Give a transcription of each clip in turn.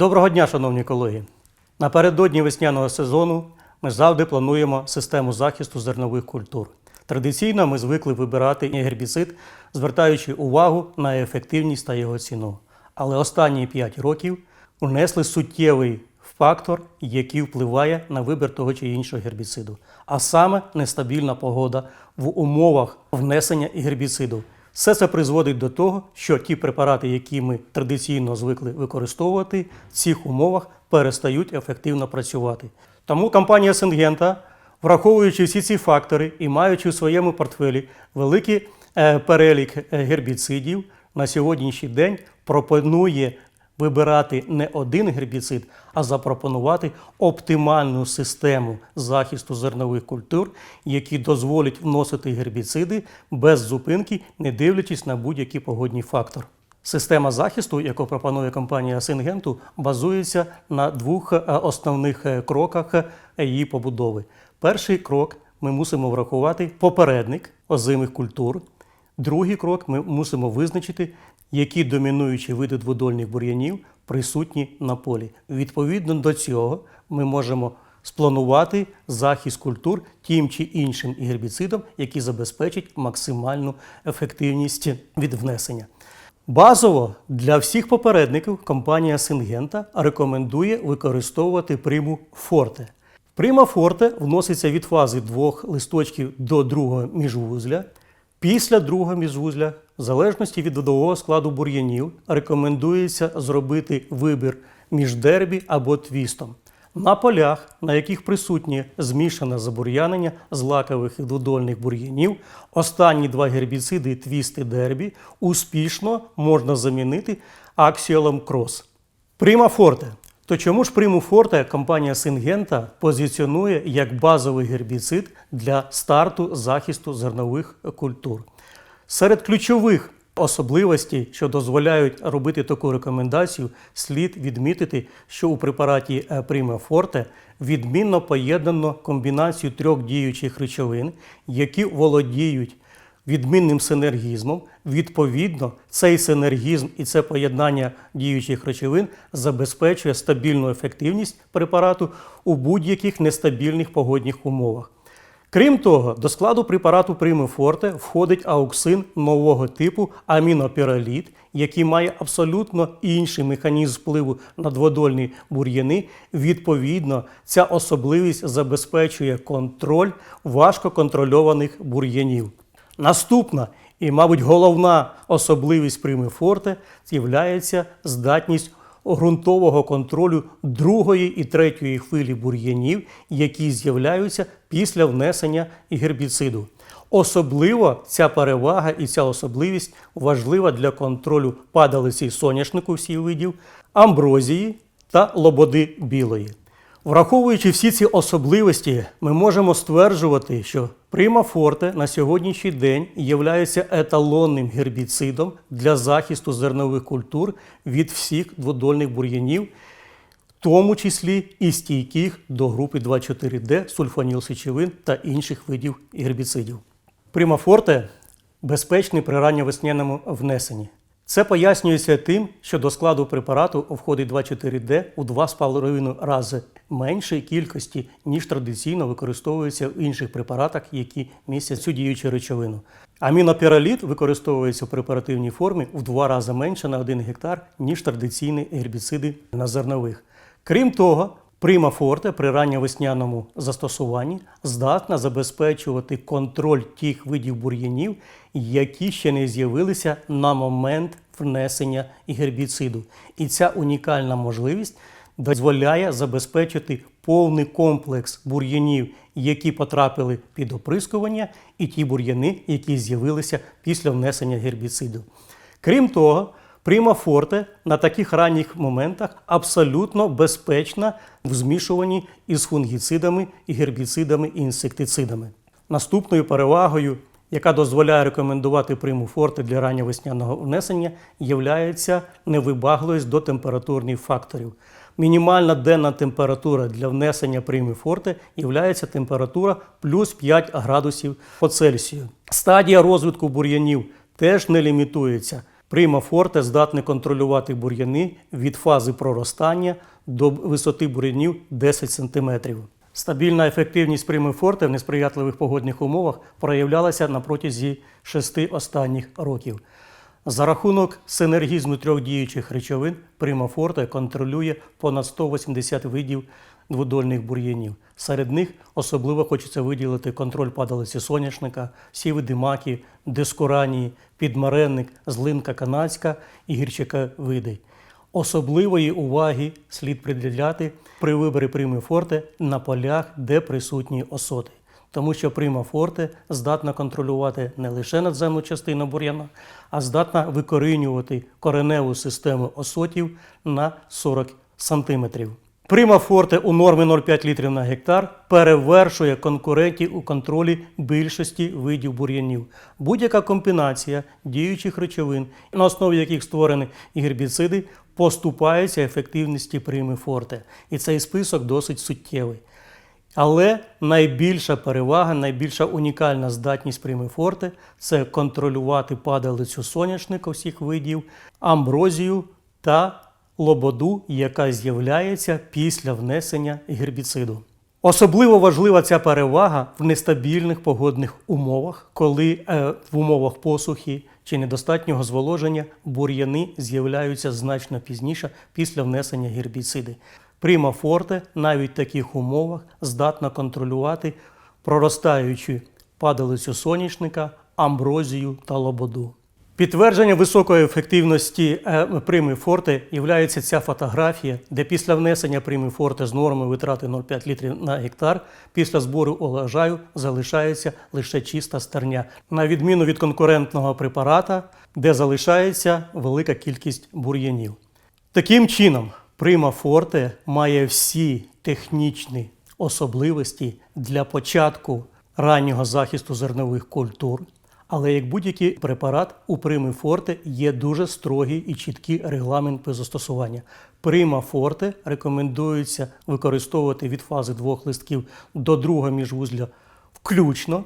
Доброго дня, шановні колеги. Напередодні весняного сезону ми завжди плануємо систему захисту зернових культур. Традиційно ми звикли вибирати гербіцид, звертаючи увагу на ефективність та його ціну. Але останні 5 років унесли суттєвий фактор, який впливає на вибір того чи іншого гербіциду, а саме нестабільна погода в умовах внесення гербіциду. Все це призводить до того, що ті препарати, які ми традиційно звикли використовувати, в цих умовах перестають ефективно працювати. Тому компанія Сингента, враховуючи всі ці фактори і маючи в своєму портфелі великий е, перелік е, гербіцидів, на сьогоднішній день пропонує вибирати не один гербіцид, а запропонувати оптимальну систему захисту зернових культур, які дозволять вносити гербіциди без зупинки, не дивлячись на будь-який погодний фактор. Система захисту, яку пропонує компанія Сингенту, базується на двох е, основних е, кроках її побудови. Перший крок ми мусимо врахувати попередник озимих культур. Другий крок ми мусимо визначити, які домінуючі види дводольних бур'янів присутні на полі. Відповідно до цього ми можемо спланувати захист культур тим чи іншим гербіцидом, які забезпечать максимальну ефективність від внесення. Базово для всіх попередників компанія Сингента рекомендує використовувати приму Форте. Прима Форте вноситься від фази двох листочків до другого міжвузля. Після другого міжвузля, в залежності від видового складу бур'янів, рекомендується зробити вибір між дербі або твістом. На полях, на яких присутнє змішане забур'янення злакових і дводольних бур'янів, останні два гербіциди твіст і дербі успішно можна замінити аксіолом крос. Прима Форте. То чому ж приму Форте компанія Сингента позиціонує як базовий гербіцид для старту захисту зернових культур? Серед ключових особливостей, що дозволяють робити таку рекомендацію, слід відмітити, що у препараті е, Prima Forte відмінно поєднано комбінацію трьох діючих речовин, які володіють відмінним синергізмом. Відповідно, цей синергізм і це поєднання діючих речовин забезпечує стабільну ефективність препарату у будь-яких нестабільних погодних умовах. Крім того, до складу препарату Forte входить ауксин нового типу амінопіроліт, який має абсолютно інший механізм впливу на дводольні бур'яни. Відповідно, ця особливість забезпечує контроль важкоконтрольованих бур'янів. Наступна і, мабуть, головна особливість Prima Forte є здатність ґрунтового контролю другої і третьої хвилі бур'янів, які з'являються після внесення гербіциду. Особливо ця перевага і ця особливість важлива для контролю падалиці соняшнику всіх видів, амброзії та лободи білої. Враховуючи всі ці особливості, ми можемо стверджувати, що Прима Форте на сьогоднішній день є еталонним гербіцидом для захисту зернових культур від всіх дводольних бур'янів, в тому числі і стійких до групи 2,4D сульфанілсечовин та інших видів гербіцидів. Прима Форте безпечний при ранньовесняному внесенні. Це пояснюється тим, що до складу препарату входить 2,4D у 2,5 рази меншої кількості, ніж традиційно використовується в інших препаратах, які містять цю діючу речовину. Амінопіроліт використовується в препаративній формі в два рази менше на 1 гектар, ніж традиційні гербіциди на зернових. Крім того, Прима Форте при ранньовесняному застосуванні здатна забезпечувати контроль тих видів бур'янів, які ще не з'явилися на момент внесення гербіциду. І ця унікальна можливість дозволяє забезпечити повний комплекс бур'янів, які потрапили під оприскування, і ті бур'яни, які з'явилися після внесення гербіциду. Крім того, Прима Форте на таких ранніх моментах абсолютно безпечна в змішуванні із фунгіцидами, і гербіцидами і інсектицидами. Наступною перевагою, яка дозволяє рекомендувати приму Форте для ранньовесняного внесення, є невибагливість до температурних факторів. Мінімальна денна температура для внесення форте є температура плюс 5 градусів по Цельсію. Стадія розвитку бур'янів теж не лімітується. Прима Форте здатне контролювати бур'яни від фази проростання до висоти бур'янів 10 см. Стабільна ефективність прими Форте в несприятливих погодних умовах проявлялася на протязі шести останніх років. За рахунок синергізму трьох діючих речовин Прима Форте контролює понад 180 видів дводольних бур'янів. Серед них особливо хочеться виділити контроль падалиці соняшника, всі види маки, дискуранії, підмаренник, злинка канадська і гірчака види. Особливої уваги слід приділяти при виборі прими форте на полях, де присутні осоти. Тому що прима форте здатна контролювати не лише надземну частину бур'яна, а здатна викорінювати кореневу систему осотів на 40 сантиметрів. Прима Форте у нормі 0,5 літрів на гектар перевершує конкурентів у контролі більшості видів бур'янів. Будь-яка комбінація діючих речовин, на основі яких створені гербіциди, поступається ефективності прими Форте. І цей список досить суттєвий. Але найбільша перевага, найбільша унікальна здатність прими Форте це контролювати падалицю соняшника всіх видів, амброзію та лободу, яка з'являється після внесення гербіциду. Особливо важлива ця перевага в нестабільних погодних умовах, коли е, в умовах посухи чи недостатнього зволоження бур'яни з'являються значно пізніше після внесення гербіциди. Прима Форте навіть в таких умовах здатна контролювати проростаючу падалицю соняшника, амброзію та лободу. Підтвердження високої ефективності е, прими Форте є ця фотографія, де після внесення прими Форте з норми витрати 0,5 літрів на гектар після збору урожаю залишається лише чиста стерня, на відміну від конкурентного препарата, де залишається велика кількість бур'янів. Таким чином, Прима Форте має всі технічні особливості для початку раннього захисту зернових культур. Але як будь-який препарат, у Прими Форте є дуже строгий і чіткий регламент по застосування. Прима Форте рекомендується використовувати від фази двох листків до другого міжвузля включно.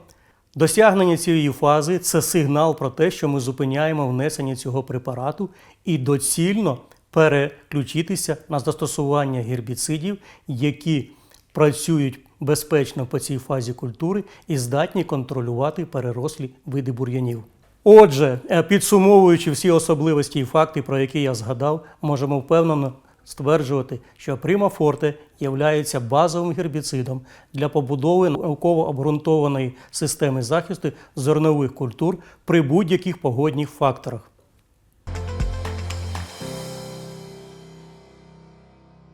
Досягнення цієї фази це сигнал про те, що ми зупиняємо внесення цього препарату і доцільно переключитися на застосування гербіцидів, які працюють безпечно по цій фазі культури і здатні контролювати перерослі види бур'янів. Отже, е, підсумовуючи всі особливості і факти, про які я згадав, можемо впевнено стверджувати, що Прима Форте є базовим гербіцидом для побудови науково обґрунтованої системи захисту зернових культур при будь-яких погодних факторах.